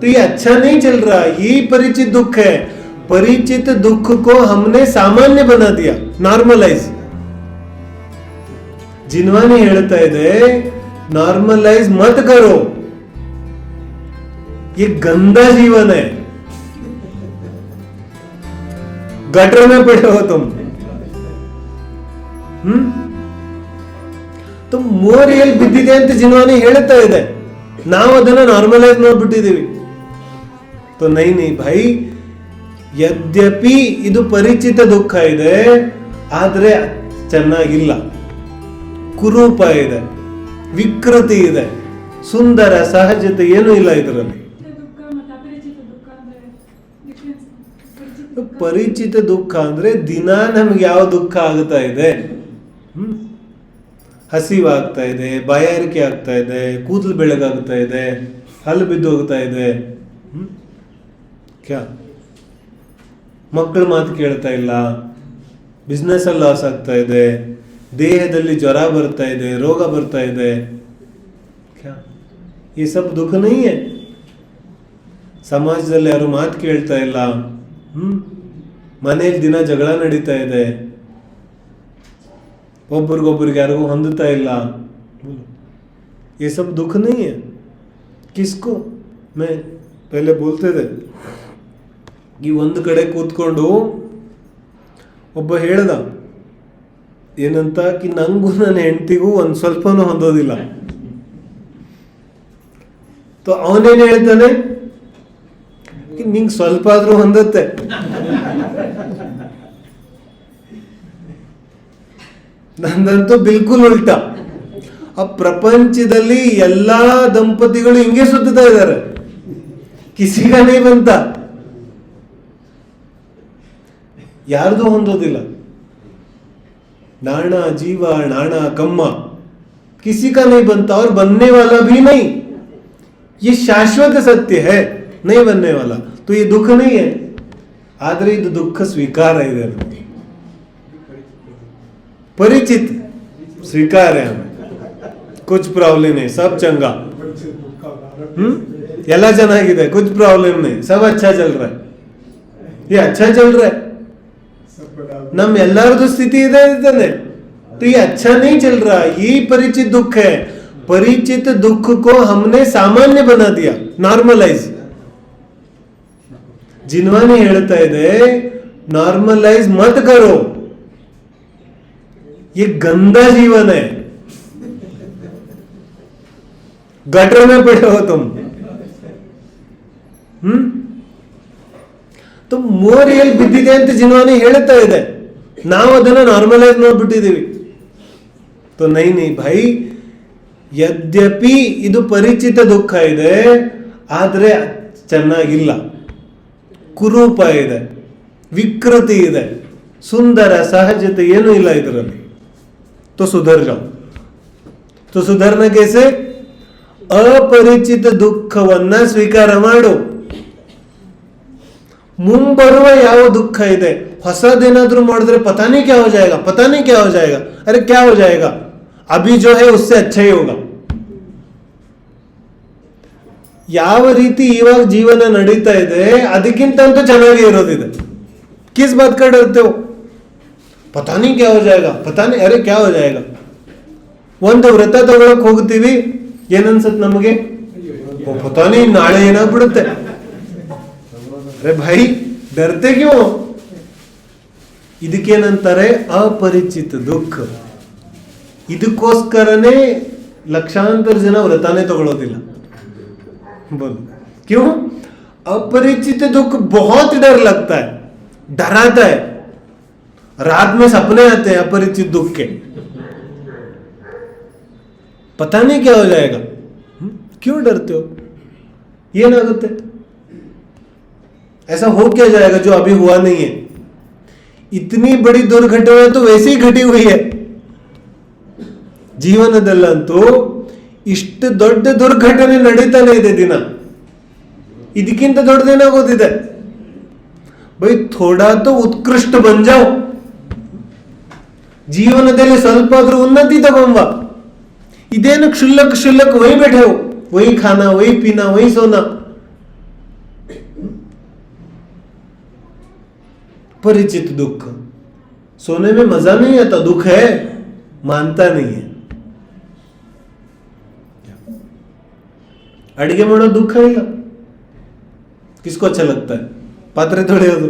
तो ये अच्छा नहीं चल रहा ये परिचित दुख है परिचित दुख को हमने सामान्य बना दिया नार्मलाइज जिनवानी ಹೇಳ್ತಾ ಇದೆ नार्मलाइज मत करो ये गंदा जीवन है गटर में पड़े हो तुम ಹ್ಮ್ ತುಮ್ ಮೋರಿಯಲ್ಲಿ ಬಿದ್ದಿದೆ ಅಂತ ಜಿನ್ವಾನಿ ಹೇಳ್ತಾ ಇದೆ ನಾವು ಅದನ್ನ ನಾರ್ಮಲೈಸ್ ಮಾಡ್ಬಿಟ್ಟಿದೀವಿ तो नहीं नहीं भाई ಯದ್ಯಪಿ ಇದು ಪರಿಚಿತ ದುಃಖ ಇದೆ ಆದ್ರೆ ಚೆನ್ನಾಗಿಲ್ಲ ಕುರೂಪ ಇದೆ ವಿಕೃತಿ ಇದೆ ಸುಂದರ ಸಹಜತೆ ಏನೂ ಇಲ್ಲ ಇದರಲ್ಲಿ ದುಃಖ ಮತ್ತು ಅಪರಿಚಿತ ದುಃಖ ಅಂದ್ರೆ difference ಪರಿಚಿತ ದುಃಖ. ಪರಿಚಿತ ದುಃಖ ಅಂದ್ರೆ ದಿನ ನಮ್ಗೆ ಯಾವ ದುಃಖ ಆಗ್ತಾ ಇದೆ ಹ್ಮ್? ಹಸಿವಾಗ್ತಾ ಇದೆ ಬಾಯಾರಿಕೆ ಆಗ್ತಾ ಇದೆ, ಕೂದಲು ಬೆಳಗಾಗ್ತಾ ಇದೆ, ಹಲ್ಲು ಬಿದ್ದು ಹೋಗ್ತಾ ಇದೆ? ಕ್ಯಾ? ಮಕ್ಕಳು ಮಾತು ಕೇಳ್ತಾ ಇಲ್ಲ. ಬಿಸ್ನೆಸ್ ಅಲ್ಲಿ ಲಾಸ್ ಆಗ್ತಾ ಇದೆ. ದೇಹದಲ್ಲಿ ಜ್ವರ ಬರ್ತಾ ಇದೆ, ರೋಗ ಬರ್ತಾ ಇದೆ. ಕ್ಯಾ? ಈ ಸಬ್ ದುಃಖ ನೈ ಸಮಾಜದಲ್ಲಿ ಯಾರು ಮಾತು ಕೇಳ್ತಾ ಇಲ್ಲ. ಹ್ಮ್? ಮನೇಲಿ ದಿನ ಜಗಳ ನಡೀತಾ ಇದೆ. ಒಬ್ರಿಗೊಬ್ರಿಗೆ ಯಾರಿಗೂ ಹೊಂದುತ್ತಾ ಇಲ್ಲ बोलो, ये सब दुख नहीं है किसको मैं पहले बोलते थे ಈ ಒಂದು ಕಡೆ ಕೂತ್ಕೊಂಡು ಒಬ್ಬ ಹೇಳ್ದ ಏನಂತ ಕಿ ನಂಗೂ ನನ್ನ ಹೆಂಡತಿಗೂ ಒಂದು ಸ್ವಲ್ಪನೂ ಹೊಂದೋದಿಲ್ಲ तो ಅವನೇನು ಹೇಳ್ತಾನೆ ಕಿ ನಿಂಗೆ ಸ್ವಲ್ಪ ಆದ್ರೂ ಹೊಂದತ್ತೆ ನಂದಂತೂ ಬಿಲ್ಕುಲ್ ಉಲ್ಟಾ ಆ ಪ್ರಪಂಚದಲ್ಲಿ ಎಲ್ಲಾ ದಂಪತಿಗಳು ಹಿಂಗೆ ಸುತ್ತಾ ಇದ್ದಾರೆ ಕಿಸಿಗನೇ ಬಂತ ಯಾರ್ದು ಹೊಂದೋದಿಲ್ಲ नाना जीवा नाना कम्मा किसी का नहीं बनता और बनने वाला भी नहीं ये शाश्वत सत्य है नहीं बनने वाला तो ये दुख नहीं है ಆದ್ರೆ ಇದು ದುಃಖ ಸ್ವೀಕಾರ ಇದೆ ನಮಗೆ परिचित स्वीकार है हमें कुछ प्रॉब्लम नहीं सब चंगा हम्म ಎಲ್ಲ ಚೆನ್ನಾಗಿದೆ कुछ प्रॉब्लम नहीं सब अच्छा चल रहा है ये अच्छा चल रहा है ನಮ್ ಎಲ್ಲರದು ಸ್ಥಿತಿ ಇದೆ ಇದ್ದಾನೆ तो ये अच्छा नहीं चल रहा ये परिचित दुख है परिचित दुख को हमने सामान्य बना दिया नॉर्मलाइज जिनवानी ಹೇಳ್ತಾ ಇದೆ ನಾರ್ಮಲೈಸ್ ಮತ್ ಕರೋ ये गंदा जीवन है गटर में पड़े हो तुम हम्म तो ಮೋರಿಯಲ್ಲಿ ಬಿದ್ದಿದೆ ಅಂತ ಜಿನ್ವಾನಿ ಹೇಳ್ತಾ ಇದೆ ನಾವು ಅದನ್ನ ನಾರ್ಮಲೈಸ್ ಮಾಡ್ಬಿಟ್ಟಿದೀವಿ तो नहीं नहीं भाई ಯದ್ಯಪಿ ಇದು ಪರಿಚಿತ ದುಃಖ ಇದೆ ಆದ್ರೆ ಚೆನ್ನಾಗಿಲ್ಲ ಕುರೂಪ ಇದೆ ವಿಕೃತಿ ಇದೆ ಸುಂದರ ಸಹಜತೆ ಏನೂ ಇಲ್ಲ ಇದರಲ್ಲಿ तो सुधर जाओ तो ಸುಧಾರಣೆ कैसे ಅಪರಿಚಿತ ದುಃಖವನ್ನ ಸ್ವೀಕಾರ ಮಾಡು ಮುಂಬರುವ ಯಾವ ದುಃಖ ಇದೆ ಹೊಸದೇನಾದ್ರೂ ಮಾಡಿದ್ರೆ ಪತಾನೇ ಕ್ಯಾ ಹೋ ಜಾಯೇಗಾ ಪತಾನೇ ಕ್ಯಾ ಹೋ ಜಾಯೇಗಾ ಅರೆ ಕ್ಯಾ ಹೋ ಜಾಯೇಗಾ ಅಭಿ ಜೋ ಹೈ ಉಸ್ಸೆ ಅಚ್ಚಾ ಹಿ ಹೋಗಾ ಯಾವ ರೀತಿ ಇವಾಗ ಜೀವನ ನಡೀತಾ ಇದೆ ಅದಕ್ಕಿಂತ ಅಂತೂ ಚೆನ್ನಾಗಿ ಇರೋದಿದೆ ಕಿಸ್ ಬಾತ್ ಕಡೆ ಇರ್ತೇವೆ ಪತಾನೇ ಕ್ಯಾ ಹೋ ಜಾಯೇಗಾ ಪತಾನೇ ಅರೆ ಕ್ಯಾ ಹೋ ಜಾಯೇಗಾ ಒಂದು ವ್ರತ ತಗೊಳಕ್ ಹೋಗ್ತೀವಿ ಏನನ್ಸತ್ ನಮಗೆ ಓ, ಪತಾನೇ ನಾಳೆ ಏನಾಗ್ಬಿಡುತ್ತೆ ಅರೆ ಭಾಯಿ ಡರ್ತೆ ಕ್ಯೂ ಇದಕ್ಕೇನಂತಾರೆ ಅಪರಿಚಿತ ದುಃಖ ಇದಕ್ಕೋಸ್ಕರನೇ ಲಕ್ಷಾಂತರ ಜನ ವ್ರತಾನೇ ತಗೊಳ್ಳೋದಿಲ್ಲ बोलो क्यों अपरिचित दुख बहुत डर लगता है डराता है रात में सपने आते हैं अपरिचित दुख के पता नहीं क्या हो जाएगा हम्म? क्यों डरते हो ये ना होते ऐसा हो क्या जाएगा जो अभी हुआ नहीं है इतनी बड़ी दुर्घटना तो वैसे ही घटी हुई है ಜೀವನದಲ್ಲಂತೂ ಇಷ್ಟು ದೊಡ್ಡ ದುರ್ಘಟನೆ ನಡೀತಾನೆ ಇದೆ ದಿನ ಇದಕ್ಕಿಂತ ದೊಡ್ಡದೇನಾಗೋದಿದೆ ಬೈ ಥೋಡಾ ತೋ ಉತ್ಕೃಷ್ಟ ಬಂಜಾವ್ ಜೀವನದಲ್ಲಿ ಸ್ವಲ್ಪ ಆದ್ರೂ ಉನ್ನತಿ ತಗೊಂಬ ಇದೇನು ಕ್ಷುಲ್ಲಕ್ ಕ್ಷುಲ್ಲಕ್ ವೈ ಬೇಠೆವು वही खाना वही पीना वही सोना परिचित दुख सोने में मजा नहीं आता दुख है मानता नहीं है ಅಡಿಗೆ ಮಾಡೋ ದುಃಖ ಇಲ್ಲ किसको अच्छा लगता है ಪಾತ್ರೆ ತೊಳೆಯೋದು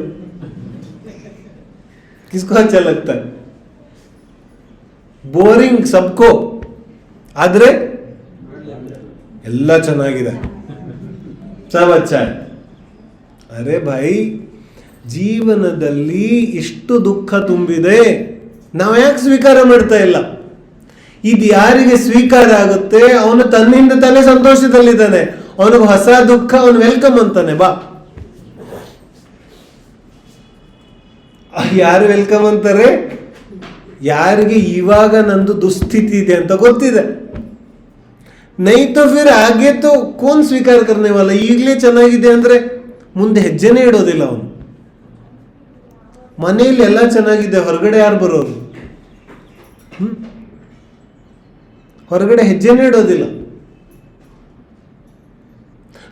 किसको अच्छा लगता है ಬೋರಿಂಗ್ ಸಬ್ಕೋ. ಆದರೆ ಎಲ್ಲ ಚೆನ್ನಾಗಿದೆ. ಸಬ್. ಅರೆ ಭಾಯಿ, ಜೀವನದಲ್ಲಿ ಇಷ್ಟು ದುಃಖ ತುಂಬಿದೆ. ನಾವು ಯಾಕೆ ಸ್ವೀಕಾರ ಮಾಡ್ತಾ ಇಲ್ಲ? ಇದು ಯಾರಿಗೆ ಸ್ವೀಕಾರ ಆಗುತ್ತೆ? ಅವನು ತನ್ನಿಂದ ತಾನೇ ಸಂತೋಷದಲ್ಲಿದ್ದಾನೆ. ಅವನಿಗೆ ಹೊಸ ದುಃಖ, ಅವನು ವೆಲ್ಕಮ್ ಅಂತಾನೆ, ಬಾ. ಯಾರು ವೆಲ್ಕಮ್ ಅಂತಾರೆ? ಯಾರಿಗೆ ಇವಾಗ ನಂದು ದುಸ್ಥಿತಿ ಇದೆ ಅಂತ ಗೊತ್ತಿದೆ. ನೈತು ಫಿರ್ ಹಾಗೆ ತೋ ಕೋನ್ ಸ್ವೀಕಾರ ಕರ್ನೇವಲ್ಲ ವಾಲ ಈಗಲೇ ಚೆನ್ನಾಗಿದೆ ಅಂದ್ರೆ ಮುಂದೆ ಹೆಜ್ಜೆನೇ ಇಡೋದಿಲ್ಲ ಅವನು. ಮನೆಯಲ್ಲಿ ಎಲ್ಲ ಚೆನ್ನಾಗಿದೆ, ಹೊರಗಡೆ ಯಾರು ಬರೋರು ಹೊರಗಡೆ ಹೆಜ್ಜೆನೇ ಇಡೋದಿಲ್ಲ.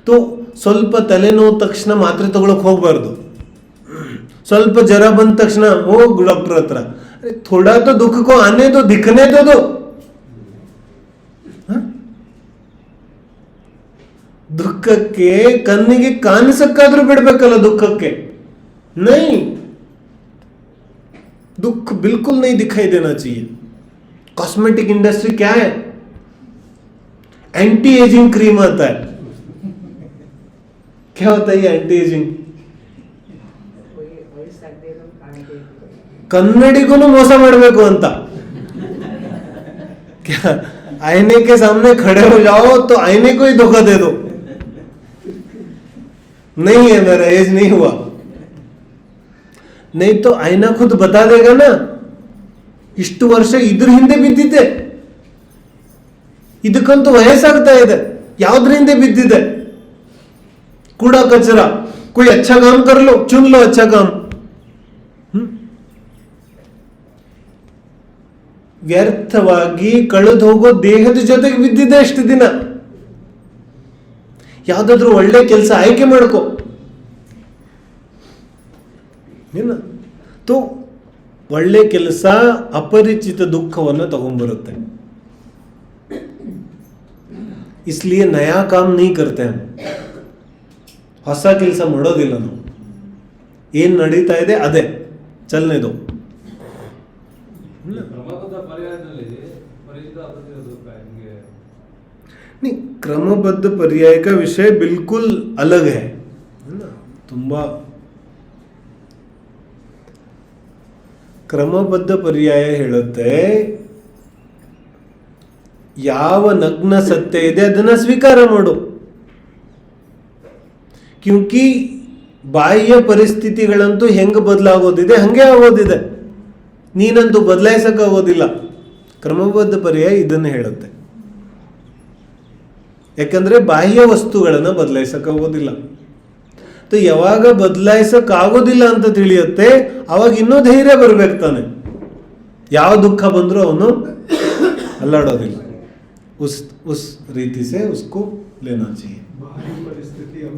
ತೋ ಸ್ವಲ್ಪ ತಲೆನೋವು ತಕ್ಷಣ ಮಾತ್ರೆ ತಗೊಳಕ್ ಹೋಗ್ಬಾರ್ದು. ಸ್ವಲ್ಪ ಜ್ವರ ಬಂದ ತಕ್ಷಣ ಹೋಗ್ ಡಾಕ್ಟರ್ ಹತ್ರ. ಅರೆ ಥೋಡಾ ತೋ ದುಃಖ ಕೋ ಆನೆ ದೋ ದಿಖನೆ ದೋ ದೋ ಹ? ದುಃಖಕ್ಕೆ ಕಣ್ಣಿಗೆ ಕಾಣಿಸಕ್ಕಾದ್ರೂ ಬಿಡ್ಬೇಕಲ್ಲ ದುಃಖಕ್ಕೆ ನೈ दुख बिल्कुल नहीं दिखाई देना चाहिए कॉस्मेटिक इंडस्ट्री क्या है एंटी एजिंग क्रीम आता है क्या होता है ये एंटी एजिंग ಕನ್ನಡಿಗೂ ಮೋಸ ಮಾಡಬೇಕು ಅಂತ क्या आईने के सामने खड़े हो जाओ तो आईने को ही धोखा दे दो नहीं है मेरा एज नहीं हुआ नहीं तो आईना खुद बता देगा ना ಇಷ್ಟು ವರ್ಷ ಇದ್ರ ಹಿಂದೆ ಬಿದ್ದಿದ್ದೆ ಇದಕ್ಕಂತೂ ವಯಸ್ಸಾಗ್ತಾ ಇದೆ ಯಾವ್ದ್ರ ಹಿಂದೆ ಬಿದ್ದಿದೆ ಕೂಡ ಕಚರ कोई अच्छा काम कर लो चुन लो अच्छा ವ್ಯರ್ಥವಾಗಿ ಕಳೆದು ಹೋಗೋ ದೇಹದ ಜೊತೆಗೆ ಬಿದ್ದಿದೆ ಅಷ್ಟು ದಿನ. ಯಾವುದಾದ್ರೂ ಒಳ್ಳೆ ಕೆಲಸ ಆಯ್ಕೆ ಮಾಡ್ಕೊ. ನಿನ್ನ ತೋ, ಒಳ್ಳೆ ಕೆಲಸ ಅಪರಿಚಿತ ದುಃಖವನ್ನು ತಗೊಂಡ್ಬರುತ್ತೆ ಇಸ್ಲಿಯ ನಯಾ ಕಾಮ್ ನೀ ಕರ್ತೆ. ಹೊಸ ಕೆಲಸ ಮಾಡೋದಿಲ್ಲ ನಾವು ಏನು ನಡೀತಾ ಇದೆ? ಅದೇ. ಚಲನೆದು ಕ್ರಮಬದ್ಧ ಪರ್ಯಾಯದಲ್ಲಿ ಪರಿಚಿತ ಅಪರಿಚಿತ ದುಃಖ ಹಿಂಗೆ नहीं क्रमबद्ध पर्याय का विषय बिल्कुल अलग है है ना ತುಂಬಾ ಕ್ರಮಬದ್ಧ ಪರ್ಯಾಯ ಹೇಳುತ್ತೆ ಯಾವ ನಗ್ನ ಸತ್ಯ ಇದೆ ಅದನ್ನ ಸ್ವೀಕಾರ ಮಾಡು ಕ್ಯೂಂಕಿ ಬಾಹ್ಯ ಪರಿಸ್ಥಿತಿಗಳಂತೂ ಹೆಂಗ್ ಬದಲಾಗೋದಿದೆ ಹಂಗೆ ಆಗೋದಿದೆ ನೀನಂತೂ ಬದಲಾಯಿಸಕ್ಕಾಗೋದಿಲ್ಲ ಕ್ರಮಬದ್ಧ ಪರ್ಯಾಯ ಇದನ್ನು ಹೇಳುತ್ತೆ ಯಾಕಂದ್ರೆ ಬಾಹ್ಯ ವಸ್ತುಗಳನ್ನು ಬದಲಾಯಿಸಕ್ಕಾಗೋದಿಲ್ಲ तो ಯಾವಾಗ ಬದಲಾಯಿಸಕ್ಕಾಗೋದಿಲ್ಲ ಅಂತ ತಿಳಿಯುತ್ತೆ ಅವಾಗ ಇನ್ನೂ ಧೈರ್ಯ ಬರ್ಬೇಕು ತಾನೆ ಯಾವ ದುಃಖ ಬಂದರೂ ಅವನು ಅಲ್ಲಾಡೋದಿಲ್ಲ ಉಸ್ ಉಸ್ ರೀತಿ ಸೆ ಉಸ್ಕೋ ಲೇನಾ चाहिए बाहरी परिस्थिति हम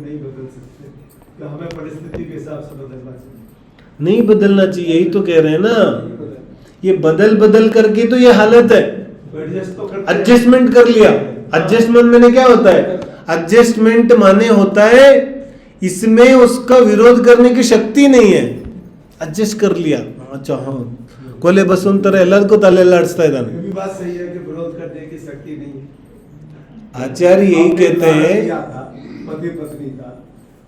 नहीं बदल सकते तो हमें परिस्थिति के हिसाब से बदलना चाहिए नहीं बदलना चाहिए यही तो कह रहे हैं ना नहीं बदल ये बदल बदल करके तो ये हालत है एडजस्ट तो करते हैं। एडजस्टमेंट कर लिया एडजस्टमेंट मैंने क्या होता है एडजस्टमेंट माने होता है इसमें उसका विरोध करने की शक्ति नहीं है ಅಡ್ಜಸ್ಟ್ कर लिया अच्छा हाँ ಕೊಲೆ ಬಸ್ ಅಂತಾರೆ ಎಲ್ಲದಕ್ಕೂ ತಲೆಲ್ಲಾಡಿಸ್ತಾ ಇದ್ದಾನೆ ये भी बात सही है कि विरोध करने की शक्ति नहीं है आचार्य यही हमने कहते उदाहरण हैं दिया था पति पत्नी का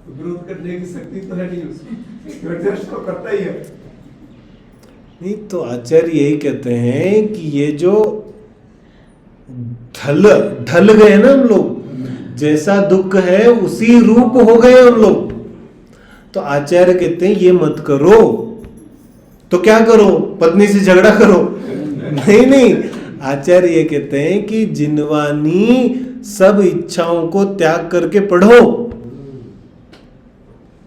तो विरोध करने की शक्ति तो है नहीं उसको तो करता ही है नहीं तो आचार्य यही कहते हैं कि ये जो ढल ढल गए ना हम लोग, जैसा दुख है उसी रूप हो गए हम लोग। तो आचार्य कहते हैं, ये मत करो। तो क्या करो? पत्नी से झगड़ा करो। नहीं नहीं। आचार्य ये कहते हैं कि जिनवानी सब इच्छाओं को त्याग करके पढ़ो।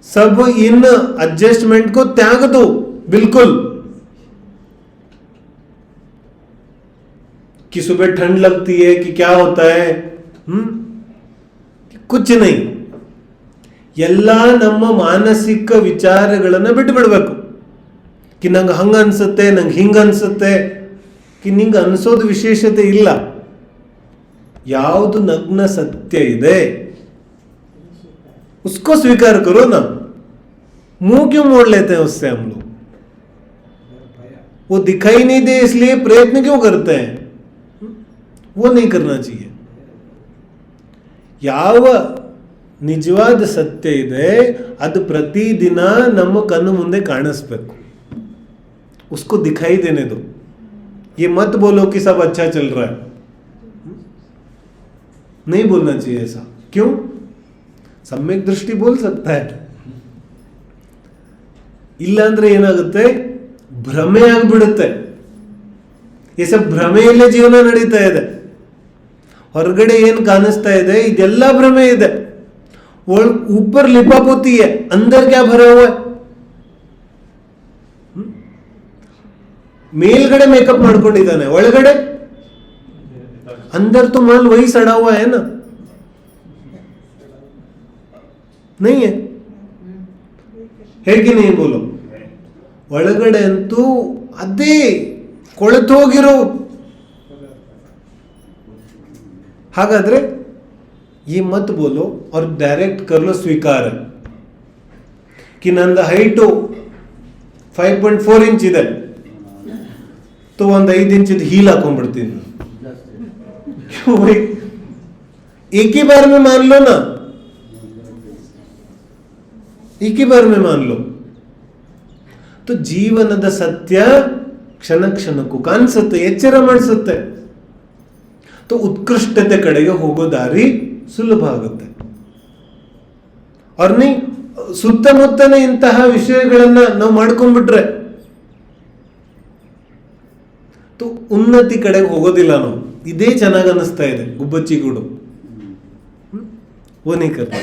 सब इन एडजस्टमेंट को त्याग दो बिल्कुल कि सुबह ठंड लगती है कि क्या होता है हम्म ಕುಚ್ ನೈ ಎಲ್ಲ ನಮ್ಮ ಮಾನಸಿಕ ವಿಚಾರಗಳನ್ನು ಬಿಟ್ಟು ಬಿಡಬೇಕು ಕಿ ನಂಗೆ ಹಂಗ ಅನ್ಸುತ್ತೆ ನಂಗೆ ಹಿಂಗ ಅನ್ಸುತ್ತೆ ಕಿ ನಿಂಗೆ ಅನ್ಸೋದು ವಿಶೇಷತೆ ಇಲ್ಲ ಯಾವುದು ನಗ್ನ ಸತ್ಯ ಇದೆ उसको स्वीकार करो ना मुंह क्यों मोड़ लेते हैं उससे हम लोग वो दिखाई नहीं दे इसलिए प्रयत्न क्यों करते हैं वो नहीं करना चाहिए ಯಾವ ನಿಜವಾದ ಸತ್ಯ ಇದೆ ಅದು ಪ್ರತಿದಿನ ನಮ್ಮ ಕಣ್ಣು ಮುಂದೆ ಕಾಣಿಸ್ಬೇಕು उसको दिखाई देने दो ये मत बोलो कि सब अच्छा चल रहा है नहीं बोलना चाहिए ऐसा क्यों ಸಮ್ಯಕ್ ದೃಷ್ಟಿ ಬೋಲ್ ಸಕ್ತಾ है ಇಲ್ಲಾಂದ್ರೆ ಏನಾಗುತ್ತೆ ಭ್ರಮೆ ಆಗ್ಬಿಡುತ್ತೆ ಈ ಸಬ್ ಭ್ರಮೆಯಲ್ಲೇ ಜೀವನ ನಡೀತಾ ಇದೆ ಹೊರಗಡೆ ಏನು ಕಾಣಿಸ್ತಾ ಇದೆ ಇದೆಲ್ಲ ಭ್ರಮೆ ಇದೆ ಒಳ್ ऊपर लिपापोती है अंदर क्या भरा हुआ है ಹ್ಮ್? ಮೇಲ್ಗಡೆ ಮೇಕಪ್ ಮಾಡ್ಕೊಂಡಿದ್ದಾನೆ ಒಳಗಡೆ अंदर तो माल वही सड़ा हुआ है ना नहीं है ಹೆಗ್ಗಿನ ಬೋಲು ಒಳಗಡೆ ಅಂತೂ ಅದೇ ಕೊಳೆತೋಗಿರೋ ಹಾಗಾದ್ರೆ ಈ ಮತ್ ಬೋಲು ಅವ್ರ ಡೈರೆಕ್ಟ್ ಕರ್ಲು ಸ್ವೀಕಾರ. ಕಿ ನಂದು height five point four inch ಇದೆ. ತು ಒಂದು ಐದು ಇಂಚಿದ ಹೀಲ್ ಹಾಕೊಂಡ್ಬಿಡ್ತೀನಿ. ಏಕಿ ಬಾರ್ ಮೇ ಮಾನ್ಲೋ ನಾ एक ही बार में मान लो तो ಜೀವನದ ಸತ್ಯ ಕ್ಷಣ ಕ್ಷಣಕ್ಕೂ ಕಾಣಿಸುತ್ತೆ ಎಚ್ಚರ ಮಾಡಿಸುತ್ತೆ तो ಉತ್ಕೃಷ್ಟತೆ ಕಡೆಗೆ ಹೋಗೋ ದಾರಿ ಸುಲಭ ಆಗುತ್ತೆ ಅವ್ರ ನೀ ಸುತ್ತಮುತ್ತನೇ ಇಂತಹ ವಿಷಯಗಳನ್ನ ನಾವು ಮಾಡ್ಕೊಂಡ್ಬಿಟ್ರೆ तो ಉನ್ನತಿ ಕಡೆಗೆ ಹೋಗೋದಿಲ್ಲ ನಾವು ಇದೇ ಚೆನ್ನಾಗಿ ಅನ್ನಿಸ್ತಾ ಇದೆ ಗುಬ್ಬಚ್ಚಿಗೂಡು ಹ್ಮ್? वो नहीं करते